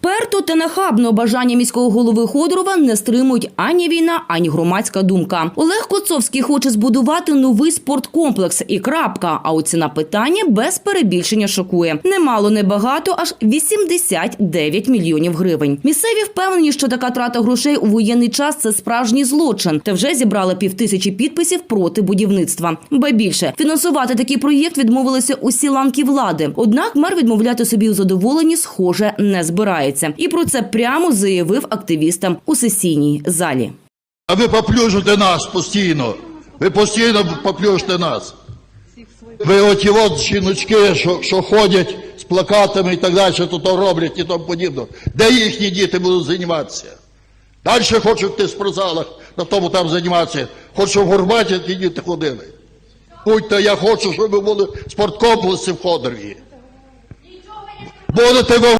Вперто та нахабно бажання міського голови Ходорова не стримують ані війна, ані громадська думка. Олег Коцовський хоче збудувати новий спорткомплекс і крапка. А от ціна питання без перебільшення шокує. Немало, не багато, аж 89 мільйонів гривень. Місцеві впевнені, що така трата грошей у воєнний час це справжній злочин. Та вже зібрали півтисячі підписів проти будівництва. Ба більше фінансувати такий проєкт відмовилися усі ланки влади. Однак мер відмовляти собі у задоволенні, схоже, не збирається. І про це прямо заявив активістам у сесійній залі. А ви поплюжите нас постійно. Ви постійно поплюжите нас. Ви оті от жіночки, що, що ходять з плакатами і так далі, що тут роблять і тому подібне. Де їхні діти будуть займатися? Далі хочуть в тих спортзалах, на тому там займатися. Хочу в Горбаті ті діти ходили. Будьте, я хочу, щоб ви були спорткомплекси в Ходорі. Будете ви